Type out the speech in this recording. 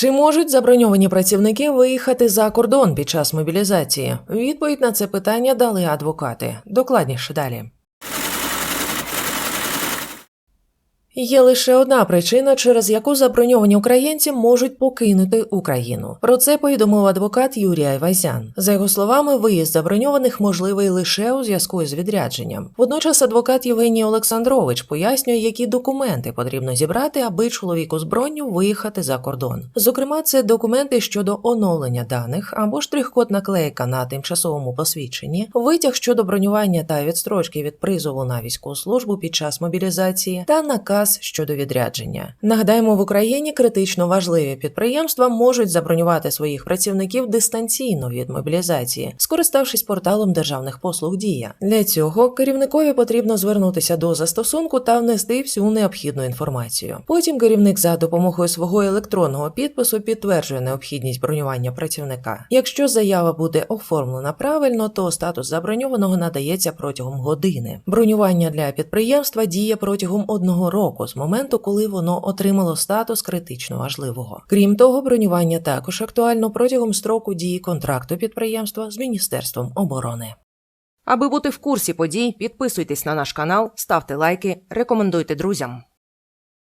Чи можуть заброньовані працівники виїхати за кордон під час мобілізації? Відповідь на це питання дали адвокати. Докладніше далі. Є лише одна причина, через яку заброньовані українці можуть покинути Україну. Про це повідомив адвокат Юрій Айвазян. За його словами, виїзд заброньованих можливий лише у зв'язку з відрядженням. Водночас адвокат Євгеній Олександрович пояснює, які документи потрібно зібрати, аби чоловіку з бронню виїхати за кордон. Зокрема, це документи щодо оновлення даних або штрих-код наклейка на тимчасовому посвідченні, витяг щодо бронювання та відстрочки від призову на військову службу під час мобілізації та наказ щодо відрядження. Нагадаємо, в Україні критично важливі підприємства можуть забронювати своїх працівників дистанційно від мобілізації, скориставшись порталом державних послуг Дія. Для цього керівникові потрібно звернутися до застосунку та внести всю необхідну інформацію. Потім керівник за допомогою свого електронного підпису підтверджує необхідність бронювання працівника. Якщо заява буде оформлена правильно, то статус заброньованого надається протягом години. Бронювання для підприємства діє протягом одного року з моменту, коли воно отримало статус критично важливого. Крім того, бронювання також актуально протягом строку дії контракту підприємства з Міністерством оборони. Аби бути в курсі подій, підписуйтесь на наш канал, ставте лайки, рекомендуйте друзям.